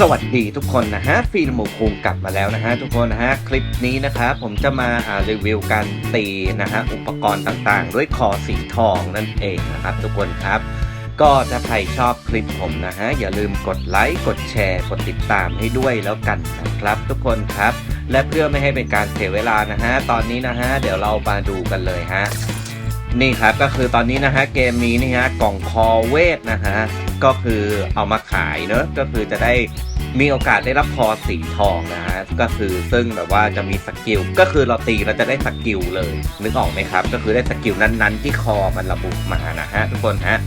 สวัสดีทุกคนนะฮะฟิล์มหมูคุงกลับมาแล้วนะฮะทุกคนนะฮะคลิปนี้นะครับผมจะมาารีวิวการตีนะฮะอุปกรณ์ต่างๆ ด้วยคอสีทองนั่นเองนะครับทุกคนครับ ก็ถ้าใครชอบคลิปผมนะฮะอย่าลืมกดไลค์กดแชร์กดติดตามให้ด้วยแล้วกันนะครับทุกคนครับ และเพื่อไม่ให้เป็นการเสียเวลานะฮะตอนนี้นะฮะเดี๋ยวเรามาดูกันเลยฮะ นี่ครับก็คือตอนนี้นะฮะเกมนี้นี่ฮะกล่องคอเวทนะฮะก็คือเอามาขายเนอะก็คือจะได้มีโอกาสได้รับคอสีทองนะฮะก็คือซึ่งแบบว่าจะมีสกิลก็คือเราตีแล้วจะได้สกิลเลยนึกออกไหมครับ ก็คือได้สกิลนั้นๆ ที่คอมันระบุมานะฮะทุกคนฮะ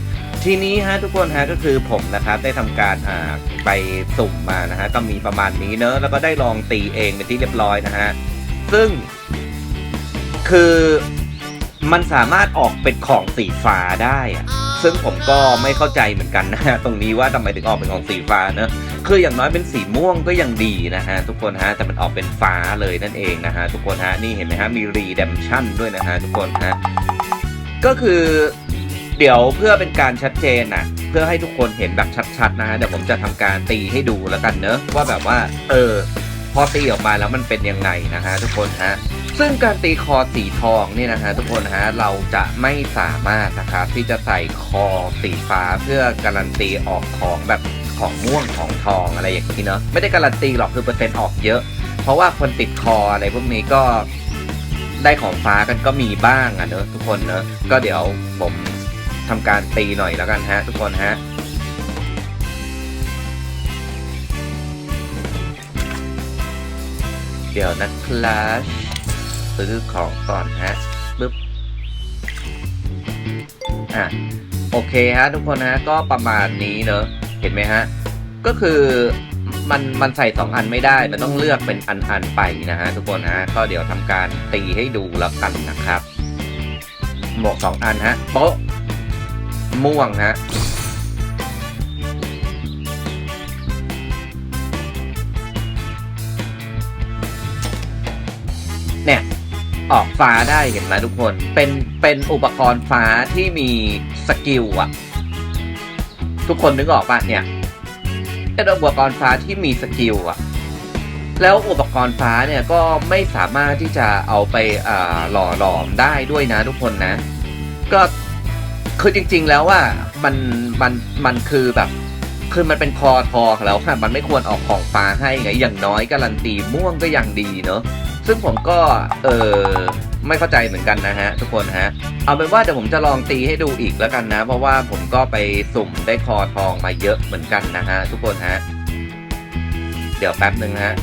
ทีนี้ฮะทุกคนฮะก็คือผมนะครับได้ทำการอ่าไปสุ่มมานะฮะก็มีประมาณนี้เนอะแล้วก็ได้ลองตีเองเป็นที่เรียบร้อยนะฮะซึ่งคือ มันสามารถออกเป็นของสีฟ้าได้อะซึ่งผมก็ไม่เข้าใจเหมือนกันนะฮะตรงนี้ว่าทำไมถึงออกเป็นของสีฟ้าเนอะคืออย่างน้อยเป็นสีม่วงก็ยังดีนะฮะทุกคนฮะแต่มันออกเป็นฟ้าเลยนั่นเองนะฮะทุกคนฮะนี่เห็นไหมฮะมีรีเดมชั่นด้วยนะฮะทุกคนฮะก็คือเดี๋ยวเพื่อเป็นการชัดเจนนะเพื่อให้ทุกคนเห็นแบบชัดๆนะฮะเดี๋ยวผมจะทำการตีให้ดูแล้วกันเนอะว่าแบบว่า เออ อตีออกมาแล้วมันเป็นยังไงนะฮะทุกคนฮะซึ่งการตีคอสีทองเนี่ยนะฮะทุกคนฮะเราจะไม่สามารถนะครับที่จะใส่คอสีฟ้าเพื่อการันตีออกของแบบของม่วงของทองอะไรอย่างนี้เนาะไม่ได้การันตีหรอกคือเปอร์เซ็นต์ออกเยอะ เพราะว่าคนติดคออะไรพวกนี้ก็ได้ของฟ้ากันก็มีบ้างอะเนอะทุกคนเนอะก็เดี๋ยวผมทำการตีหน่อยแล้วกันฮะ ทุกคนฮะ ดี๋ยวนะครับซื้อของก่อนฮะปึ๊บอะโอเคฮะทุกคนฮะก็ประมาณนี้เนอะเห็นไหมฮะ ก็คือมันมันใส่สองอันไม่ได้ มันต้องเลือกเป็นอันๆไปนะฮะทุกคนฮะก็เดี๋ยวทำการตีให้ดูแล้วกันนะครับ หมวกสองอันฮะโป๊ะม่วงฮะ เนี่ย ออกฟ้าได้เห็นไหมทุกคน เป็นเป็นอุปกรณ์ฟ้าที่มีสกิลอะทุกคนนึกออกปะเนี่ยเป็นอุปกรณ์ฟ้าที่มีสกิลอะแล้วอุปกรณ์ฟ้าเนี่ยก็ไม่สามารถที่จะเอาไปหล่อหลอมได้ด้วยนะทุกคนนะ ก็คือจริง ๆ แล้วว่ามันมันมันคือแบบคือมันเป็นคอทอแล้วค่ะมันไม่ควรออกของฟ้าให้ไงอย่างน้อยการันตีม่วงก็ยังดีเนอะ ซึ่งผมก็เออไม่เข้าใจเหมือนกันนะฮะทุกคนฮะ เอาเป็นว่าเดี๋ยวผมจะลองตีให้ดูอีกแล้วกันนะ เพราะว่าผมก็ไปสุ่มได้คอทองมาเยอะเหมือนกันนะฮะทุกคนฮะ เดี๋ยวแป๊บหนึ่งฮะ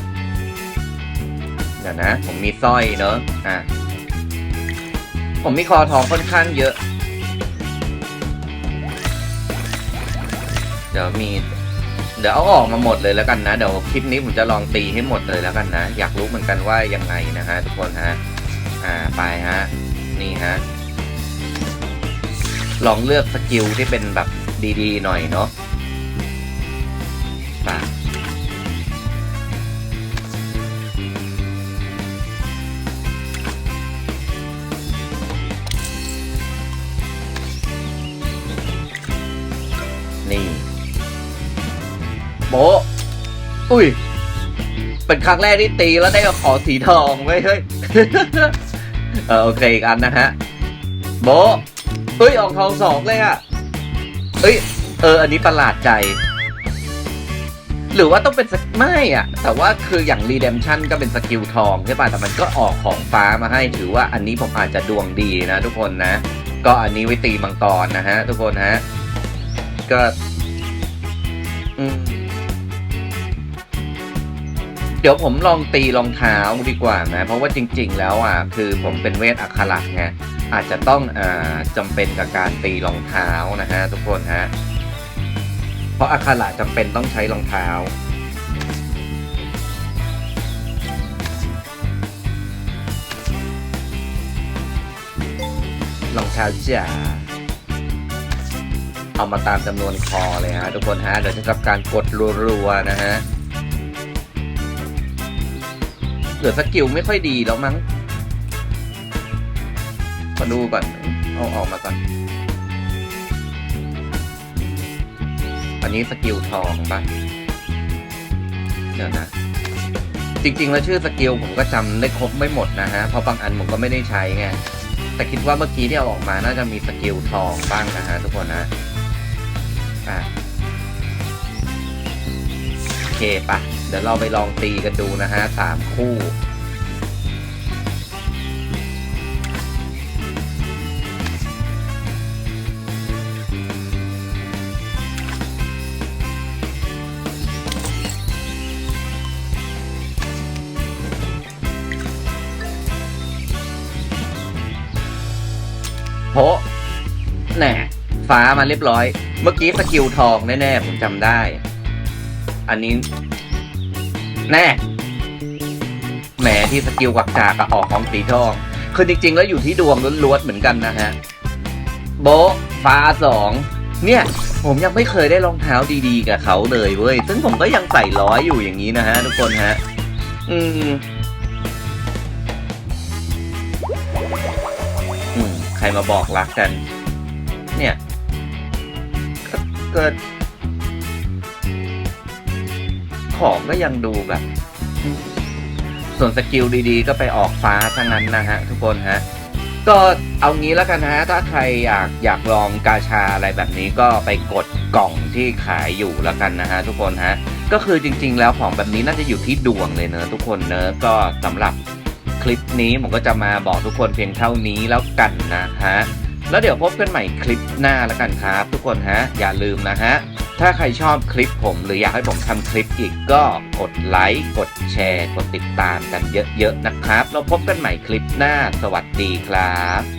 เดี๋ยวนะ ผมมีสร้อยเนอะอะ ผมมีคอทองค่อนข้างเยอะ เดี๋ยวมี เดี๋ยวเอาออกมาหมดเลยแล้วกันนะ เดี๋ยวคลิปนี้ผมจะลองตีให้หมดเลยแล้วกันนะ อยากรู้เหมือนกันว่ายังไงนะฮะทุกคนฮะ อ่าไปฮะ นี่ฮะ ลองเลือกสกิลที่เป็นแบบดีๆหน่อยเนาะไปนี่ โบอุ้ย เป็นครั้งแรกที่ตีแล้วได้ขอสีทองไว้เฮ้ย เออโอเคอีกอันนะฮะ โบเฮ้ยออกทองสองเลยอะเฮ้ย เออ อันนี้ประหลาดใจ หรือว่าต้องเป็นสกไม่อะแต่ว่าคืออย่าง Redemption ก็เป็นสกิลทองใช่ป่ะแต่มันก็ออกของฟ้ามาให้ถือว่าอันนี้ผมอาจจะดวงดีนะทุกคนนะ ก็อันนี้ไว้ตีมังกรนะฮะ ทุกคนฮะ ก็ อืม ดี๋ยวผมลองตีรองเท้าดีกว่านะ เพราะว่าจริง ๆ แล้วอะคือผมเป็นเวทอักขระไงอาจจะต้องอ่าจำเป็นกับการตีรองเท้านะฮะทุกคนฮะเพราะอักขระจำเป็นต้องใช้รองเท้ารองเท้าจ๋าเอามาตามจำนวนคอเลยฮะทุกคนฮะเดี๋ยวจะทำการกดรัวๆนะฮะ เหลือสกิลไม่ค่อยดีแล้วมั้งมาดูก่อน เอาออกมาก่อน อันนี้สกิลทองปะเดี๋ยวนะ จริงๆ แล้วชื่อสกิลผมก็จำได้ครบไม่หมดนะฮะ เพราะบางอันผมก็ไม่ได้ใช้ไง แต่คิดว่าเมื่อกี้ที่เอาออกมาน่าจะมีสกิลทองบ้างนะฮะทุกคนนะ อะโอเคปะ เดี๋ยวเราไปลองตีกันดูนะฮะสามคู่โพะแน่ฟ้ามาเรียบร้อย เมื่อกี้สกิลทองแน่ๆ ผมจำได้ อันนี้ แน่แหมที่สกิลกวักจากอะออกของสีทอง คือจริง ๆ แล้วอยู่ที่ดวงล้วนๆเหมือนกันนะฮะ โบฟ้าสองเนี่ย ผมยังไม่เคยได้รองเท้าดีๆ กับเขาเลยเว้ย ซึ่งผมก็ยังใส่ร้อยอยู่อย่างนี้นะฮะ ทุกคนฮะ อืมอืมใครมาบอกรักกัน เนี่ยก็ ของก็ยังดูแบบ ส่วนสกิลดีๆ ก็ไปออกฟ้าทั้งนั้นนะฮะ ทุกคนฮะ ก็เอางี้แล้วกันฮะ ถ้าใครอยากอยากลองกาชาอะไรแบบนี้ก็ไปกดกล่องที่ขายอยู่แล้วกันนะฮะ ทุกคนฮะ ก็คือจริง ๆ แล้วของแบบนี้น่าจะอยู่ที่ดวงเลยเนอะทุกคนเนอะก็สำหรับคลิปนี้ผมก็จะมาบอกทุกคนเพียงเท่านี้แล้วกันนะฮะแล้วเดี๋ยวพบกันใหม่คลิปหน้าแล้วกันครับ ทุกคนฮะ อย่าลืมนะฮะ ถ้าใครชอบคลิปผมหรืออยากให้ผมทำคลิปอีกก็กดไลค์กดแชร์ กดติดตามกันเยอะๆนะครับเราพบกันใหม่คลิปหน้าสวัสดีครับ